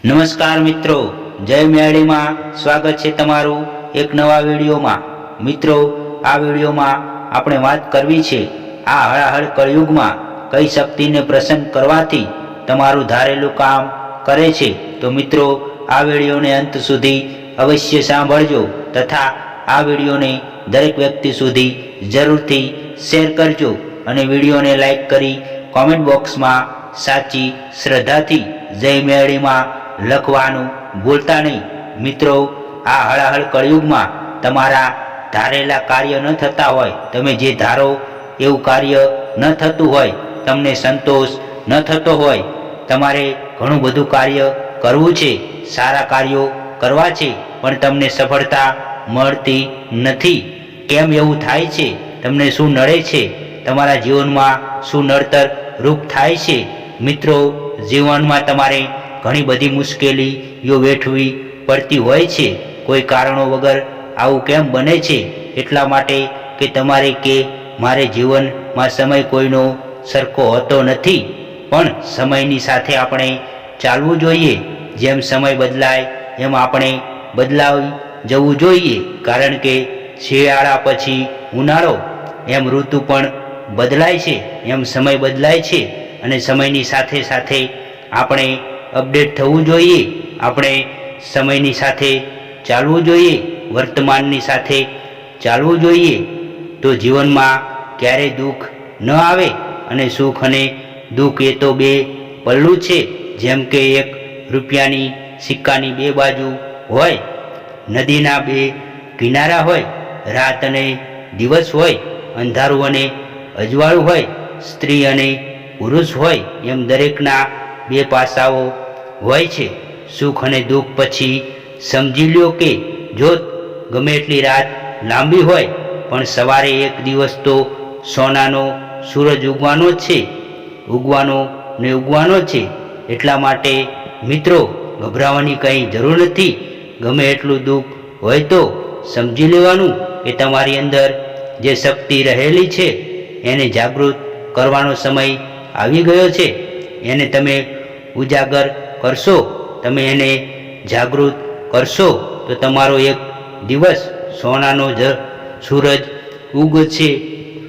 નમસ્કાર મિત્રો, જય મેળીમાં સ્વાગત છે તમારું એક નવા વિડીયોમાં. મિત્રો, આ વિડીયોમાં આપણે વાત કરવી છે આ હળાહળ કળયુગમાં કઈ શક્તિને પ્રસન્ન કરવાથી તમારું ધારેલું કામ કરે છે. તો મિત્રો, આ વિડીયોને અંત સુધી અવશ્ય સાંભળજો તથા આ વિડીયોને દરેક વ્યક્તિ સુધી જરૂરથી શેર કરજો અને વિડીયોને લાઈક કરી કોમેન્ટ બોક્સમાં સાચી શ્રદ્ધાથી જય મેળીમાં લખવાનું ભૂલતા નહીં. મિત્રો, આ હળાહળ કળયુગમાં તમારા ધારેલા કાર્ય ન થતા હોય. તમે જે ધારો એવું કાર્ય ન થતું હોય, તમને સંતોષ ન થતો હોય. તમારે ઘણું બધું કાર્ય કરવું છે, સારા કાર્યો કરવા છે, પણ તમને સફળતા મળતી નથી. કેમ એવું થાય છે? તમને શું નડે છે? તમારા જીવનમાં શું નડતર રૂપ થાય છે? મિત્રો, જીવનમાં તમારે ઘણી બધી મુશ્કેલીઓ વેઠવી પડતી હોય છે. કોઈ કારણો વગર આવું કેમ બને છે? એટલા માટે કે તમારે કે મારે જીવનમાં સમય કોઈનો સરખો હોતો નથી. પણ સમયની સાથે આપણે ચાલવું જોઈએ. જેમ સમય બદલાય, એમ આપણે બદલાવી જવું જોઈએ. કારણ કે શિયાળા પછી ઉનાળો, એમ ઋતુ પણ બદલાય છે. એમ સમય બદલાય છે. અને સમયની સાથે સાથે આપણે અપડેટ થવું જોઈએ. આપણે સમયની સાથે ચાલવું જોઈએ, વર્તમાનની સાથે ચાલવું જોઈએ. તો જીવનમાં ક્યારેય દુઃખ ન આવે અને સુખ અને દુઃખ એ તો બે પલ્લું છે. જેમ કે એક રૂપિયાની સિક્કાની બે બાજુ હોય, નદીના બે કિનારા હોય, રાત અને દિવસ હોય, અંધારું અને અજવાળું હોય, સ્ત્રી અને પુરુષ હોય, એમ દરેકના બે પાસાઓ હોય છે. સુખ અને દુઃખ પછી સમજી લ્યો કે જો ગમે એટલી રાત લાંબી હોય, પણ સવારે એક દિવસ તો સોનાનો સૂરજ ઉગવાનો છે. ઉગવાનો ને ઉગવાનો છે. એટલા માટે મિત્રો, ગભરાવાની કંઈ જરૂર નથી. ગમે એટલું દુઃખ હોય તો સમજી લેવાનું કે તમારી અંદર જે શક્તિ રહેલી છે, એને જાગૃત કરવાનો સમય આવી ગયો છે. એને તમે ઉજાગર કરશો. તમે એને જાગૃત કરશો તો તમારો એક દિવસ સોનાનો જ સૂરજ ઉગશે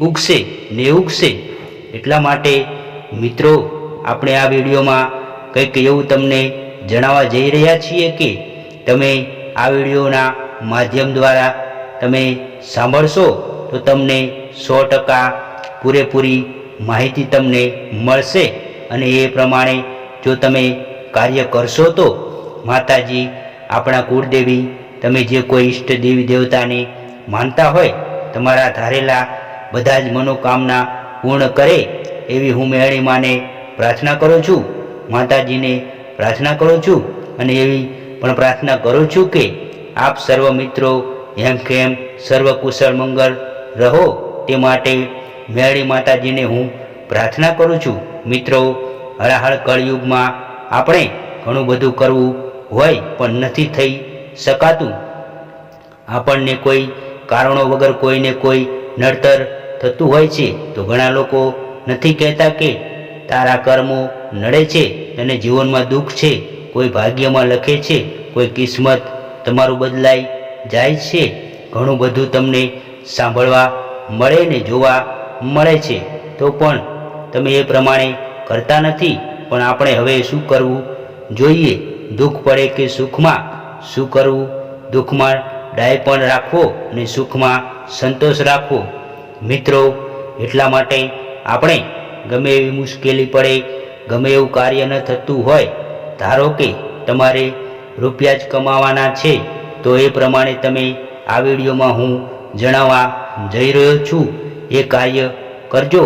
ઉગશે ને ઉગશે. એટલા માટે મિત્રો, આપણે આ વિડીયોમાં કંઈક એવું તમને જણાવવા જઈ રહ્યા છીએ કે તમે આ વિડીયોના માધ્યમ દ્વારા તમે સાંભળશો તો તમને સો ટકા પૂરેપૂરી માહિતી તમને મળશે. અને એ પ્રમાણે જો તમે કાર્ય કરશો તો માતાજી, આપણા કુળદેવી, તમે જે કોઈ ઈષ્ટ દેવી દેવતાને માનતા હોય, તમારા ધારેલા બધા જ મનોકામના પૂર્ણ કરે એવી હું મેળી માને પ્રાર્થના કરું છું. માતાજીને પ્રાર્થના કરું છું અને એવી પણ પ્રાર્થના કરું છું કે આપ સર્વ મિત્રો એમ કેમ સર્વ કુશળ મંગળ રહો તે માટે મેળી માતાજીને હું પ્રાર્થના કરું છું. મિત્રો હળાહળ કળયુગમાં આપણે ઘણું બધું કરવું હોય પણ નથી થઈ શકાતું. આપણને કોઈ કારણો વગર કોઈને કોઈ નડતર થતું હોય છે તો ઘણા લોકો નથી કહેતા કે તારા કર્મો નડે છે તને જીવનમાં દુઃખ છે, કોઈ ભાગ્યમાં લખે છે, કોઈ કિસ્મત તમારું બદલાઈ જાય છે. ઘણું બધું તમને સાંભળવા મળે ને જોવા મળે છે. તો પણ તમે એ પ્રમાણે કરતા નથી, પણ આપણે હવે શું કરવું? જોઈએ, દુઃખ પડે કે સુખમાં? શું કરવું? દુઃખમાં ડાયપણ રાખવો અને સુખમાં સંતોષ રાખવો? મિત્રો, એટલા માટે આપણે ગમે એવી મુશ્કેલી પડે, ગમે એવું કાર્ય ન થતું હોય, ધારો કે તમારે રૂપિયા જ કમાવાના છે, તો એ પ્રમાણે તમે આ વિડીયોમાં હું જણાવવા જઈ રહ્યો છું. એ કાર્ય કરજો.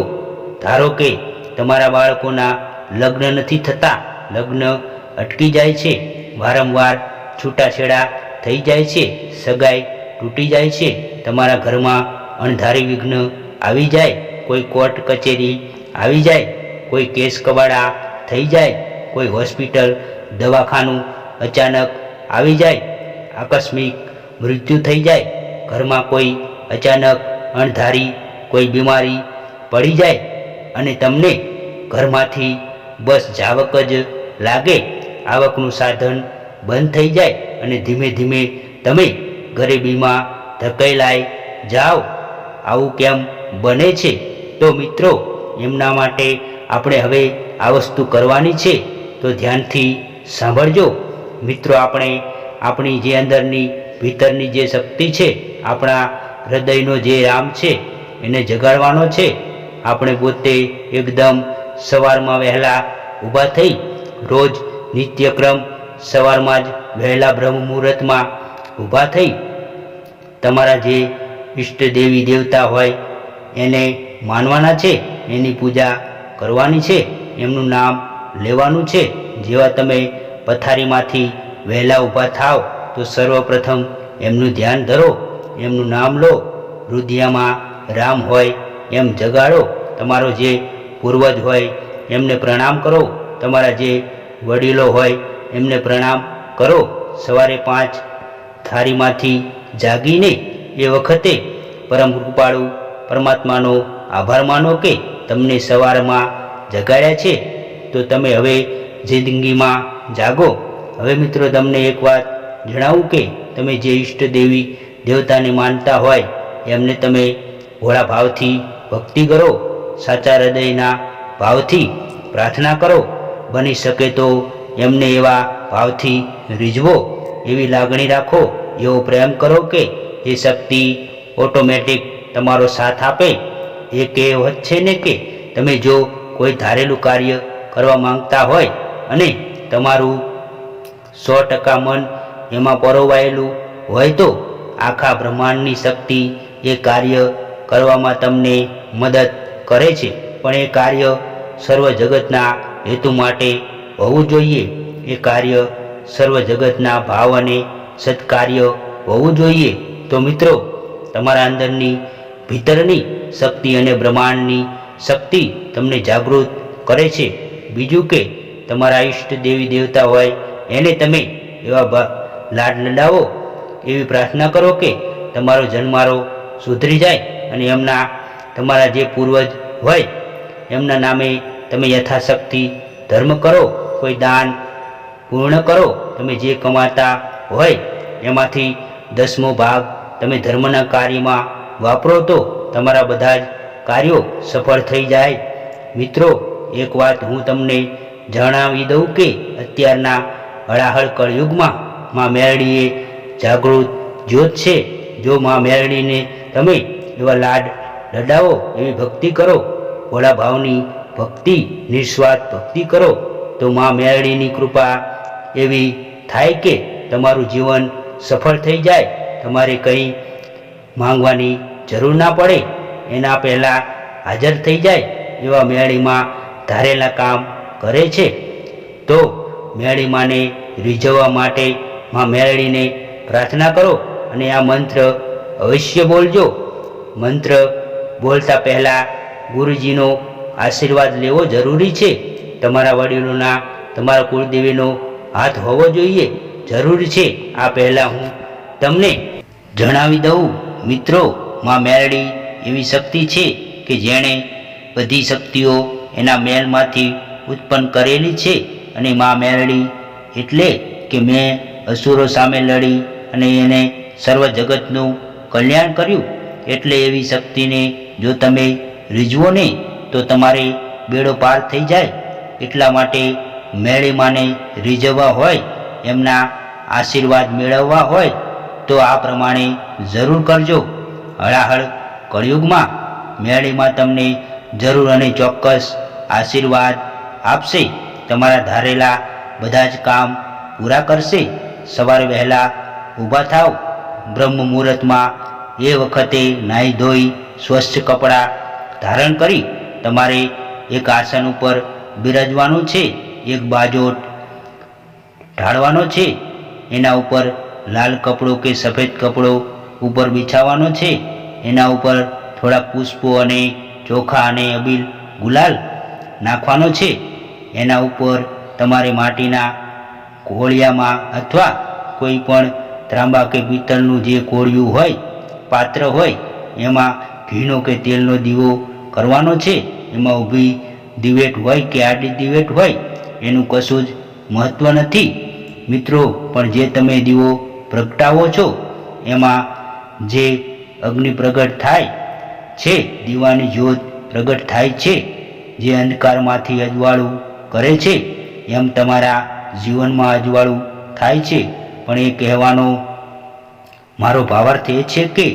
ધારો કે તમારા બાળકોના લગ્ન નથી થતા. લગ્ન અટકી જાય છે. વારંવાર છૂટાછેડા થઈ જાય છે. સગાઈ તૂટી જાય છે. તમારા ઘરમાં અણધારી વિઘ્ન આવી જાય. કોઈ કોર્ટ કચેરી આવી જાય. કોઈ કેસ કબાડા થઈ જાય. કોઈ હોસ્પિટલ, દવાખાનું અચાનક આવી જાય. આકસ્મિક મૃત્યુ થઈ જાય. ઘરમાં કોઈ અચાનક અણધારી, કોઈ બીમારી પડી જાય. અને તમને ઘરમાંથી બસ જાવક જ લાગે, આવકનું સાધન બંધ થઈ જાય અને ધીમે ધીમે તમે ગરીબીમાં ધકેલાઈ જાઓ. આવું કેમ બને છે? તો મિત્રો, એમના માટે આપણે હવે આ વસ્તુ કરવાની છે. તો ધ્યાનથી સાંભળજો. મિત્રો, આપણે આપણી જે અંદરની, ભીતરની જે શક્તિ છે, આપણા હૃદયનો જે રામ છે, એને જગાડવાનો છે. આપણે પોતે એકદમ સવારમાં વહેલા ઊભા થઈ રોજ નિત્યક્રમ સવારમાં જ વહેલા બ્રહ્મ મુહૂર્તમાં ઊભા થઈ તમારા જે ઈષ્ટ દેવી દેવતા હોય એને માનવાના છે, એની પૂજા કરવાની છે, એમનું નામ લેવાનું છે. જેવા તમે પથારીમાંથી વહેલા ઊભા થાવ તો સર્વપ્રથમ એમનું ધ્યાન ધરો, એમનું નામ લો. રુધિયામાં રામ હોય એમ જગાડો. તમારો જે પૂર્વજ હોય, એમને પ્રણામ કરો. તમારા જે વડીલો હોય, એમને પ્રણામ કરો. સવારે પાંચ થારીમાંથી જાગીને એ વખતે પરમ કૃપાળુ પરમાત્માનો આભાર માનો કે તમને સવારમાં જગાડ્યા છે. તો તમે હવે જિંદગીમાં જાગો. હવે મિત્રો તમને એક વાત જણાવું કે તમે જે ઈષ્ટ દેવી દેવતાને માનતા હોય, એમને તમે ભોળા ભાવથી ભક્તિ કરો. સાચા હૃદયના ભાવથી પ્રાર્થના કરો, બની શકે તો એમને એવા ભાવથી રીઝવો, એવી લાગણી રાખો, એવો પ્રેમ કરો કે એ શક્તિ ઓટોમેટિક તમારો સાથ આપે. એ કહેવત છે ને કે તમે જો કોઈ ધારેલું કાર્ય કરવા માંગતા હોય અને તમારું સો ટકા મન એમાં પરોવાયેલું હોય તો આખા બ્રહ્માંડની શક્તિ એ કાર્ય કરવામાં તમને મદદ કરે છે, પણ એ કાર્ય સર્વ જગતના હેતુ માટે હોવું જોઈએ. એ કાર્ય સર્વ જગતના ભાવ અને સત્કાર્ય હોવું જોઈએ. તો મિત્રો, તમારા અંદરની ભીતરની શક્તિ અને બ્રહ્માંડની શક્તિ તમને જાગૃત કરે છે. બીજું કે, તમારા ઈષ્ટ દેવી દેવતા હોય, એને તમે એવા લાડ લડાવો, એવી પ્રાર્થના કરો કે તમારો જન્મારો સુધરી જાય અને એમના તમારા જે પૂર્વજ હોય, એમના નામે તમે યથાશક્તિ ધર્મ કરો, કોઈ દાન પૂર્ણ કરો, તમે જે કમાતા હોય, એમાંથી દસમો ભાગ તમે ધર્મના કાર્યમાં વાપરો તો તમારા બધા જ કાર્યો સફળ થઈ જાય. મિત્રો, એક વાત હું તમને જણાવી દઉં કે અત્યારના હળાહળ કળયુગમાં માં મેરડીએ જાગૃત જ્યોત છે. જો માં મેરડીને તમે એવા લાડ લડાવો એવી ભક્તિ કરો. ભોળા ભાવની ભક્તિ, નિસ્વાર્થ ભક્તિ કરો. તો માં મેરડીની કૃપા એવી થાય કે તમારું જીવન સફળ થઈ જાય. તમારે કંઈ માંગવાની જરૂર ના પડે. એના પહેલાં હાજર થઈ જાય એવા મેળીમાં ધારેલા કામ કરે છે. તો મેળીમાને રીઝવવા માટે માં મેળીને પ્રાર્થના કરો અને આ મંત્ર અવશ્ય બોલજો. મંત્ર બોલતા પહેલાં ગુરુજીનો આશીર્વાદ લેવો જરૂરી છે? તમારા વડીલોના, તમારા કુળદેવીનો હાથ હોવો જોઈએ, જરૂરી છે. આ પહેલાં હું તમને જણાવી દઉં. મિત્રો, માં મેરડી એવી શક્તિ છે કે જેણે બધી શક્તિઓ એના મેલમાંથી ઉત્પન્ન કરેલી છે અને માં મેરડી એટલે કે મેં અસુરો સામે લડી અને એને સર્વ જગતનું કલ્યાણ કર્યું. એટલે એવી શક્તિને જો તમે રીઝવો ને તો તમારે બેડો પાર થઈ જાય. એટલા માટે મેળીમાને રીઝવવા હોય, એમના આશીર્વાદ મેળવવા હોય, તો આ પ્રમાણે જરૂર કરજો. હળાહળ કળિયુગમાં મેળીમાં તમને જરૂર અને ચોક્કસ આશીર્વાદ આપશે. તમારા ધારેલા બધા જ કામ પૂરા કરશે. સવારે વહેલા ઊભા થાવ. બ્રહ્મ મુહૂર્તમાં એ વખતે નાહી ધોઈ સ્વચ્છ કપડાં ધારણ કરી તમારે એક આસન ઉપર બિરાજવાનું છે, એક બાજોટ ઢાળવાનો છે, એના ઉપર લાલ કપડો કે સફેદ કપડો ઉપર બિછાવવાનો છે, એના ઉપર થોડા પુષ્પો અને ચોખા અને અબીલ ગુલાલ નાખવાનો છે, એના ઉપર તમારે માટીના કોળિયામાં અથવા કોઈ પણ ત્રાંબા કે પિત્તળનું જે કોળિયું હોય, પાત્ર હોય, એમાં ઘીનો કે તેલનો દીવો કરવાનો છે? એમાં ઊભી દિવેટ હોય કે આડી દિવેટ હોય, એનું કશું જ મહત્ત્વ નથી. મિત્રો, પણ જે તમે દીવો પ્રગટાવો છો, એમાં જે અગ્નિ પ્રગટ થાય છે, દીવાની જ્યોત પ્રગટ થાય છે, જે અંધકારમાંથી અજવાળું કરે છે, એમ તમારા જીવનમાં અજવાળું થાય છે. પણ એ કહેવાનો મારો ભાવાર્થ એ છે કે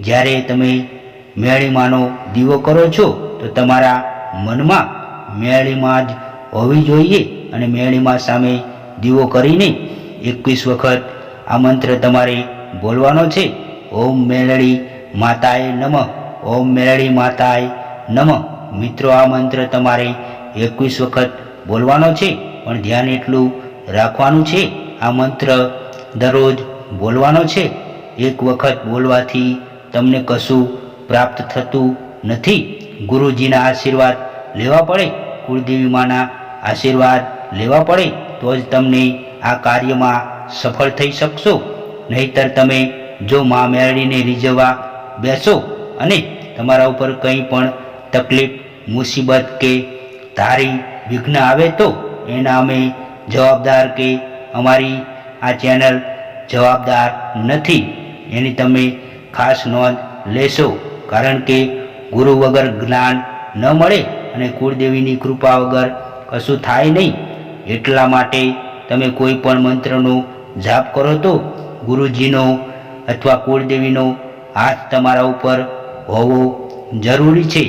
જ્યારે તમે મેળીમાંનો દીવો કરો છો, તો તમારા મનમાં મેળીમાં જ હોવી જોઈએ અને મેળીમાં સામે દીવો કરીને એકવીસ વખત આ મંત્ર તમારે બોલવાનો છે. ઓમ મેળડી માતાએ નમઃ. ઓમ મેળડી માતાએ નમઃ. મિત્રો, આ મંત્ર તમારે એકવીસ વખત બોલવાનો છે, પણ ધ્યાન એટલું રાખવાનું છે. આ મંત્ર દરરોજ બોલવાનો છે. એક વખત બોલવાથી તમને કશું પ્રાપ્ત થતું નથી. ગુરુજીના આશીર્વાદ લેવા પડે, કુળદેવી માના આશીર્વાદ લેવા પડે, તો જ તમને આ કાર્યમાં સફળ થઈ શકશો. નહીતર તમે જો મા મેળવીને રીઝવવા બેસો અને તમારા ઉપર કંઈ પણ તકલીફ, મુસીબત કે ધારી વિઘ્ન આવે તો એના અમે જવાબદાર કે અમારી આ ચેનલ જવાબદાર નથી. એની તમે ખાસ નોંધ લેશો. કારણ કે ગુરુ વગર જ્ઞાન ન મળે અને કુળદેવીની કૃપા વગર કશું થાય નહીં. એટલા માટે તમે કોઈ પણ મંત્રનો જાપ કરો તો ગુરુજીનો અથવા કુળદેવીનો હાથ તમારા ઉપર હોવો જરૂરી છે.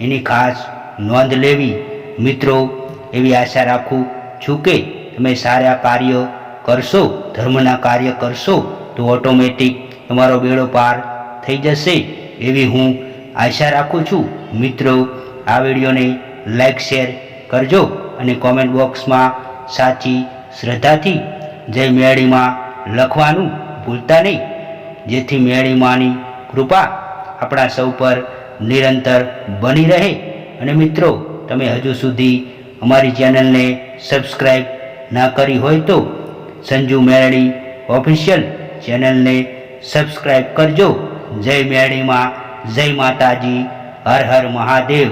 એની ખાસ નોંધ લેવી. મિત્રો, એવી આશા રાખું છું કે તમે સારા કાર્ય કરશો, ધર્મના કાર્ય કરશો, તો ઓટોમેટિક તમારો બેડો પાર થઈ જશે. એવી હું આશા રાખું છું. મિત્રો, આ વિડીયોને લાઈક શેર કરજો અને કોમેન્ટ બોક્સમાં સાચી શ્રદ્ધાથી જય મેળીમાં લખવાનું ભૂલતા નહીં. જેથી મેળીમાની કૃપા આપણા સૌ પર નિરંતર બની રહે. અને મિત્રો, તમે હજુ સુધી અમારી ચેનલને સબસ્ક્રાઈબ ના કરી હોય તો સંજુ મેરડી ઓફિશિયલ ચેનલને સબસ્ક્રાઈબ કરજો. જય મેળીમાં જય માતાજી હર હર મહાદેવ.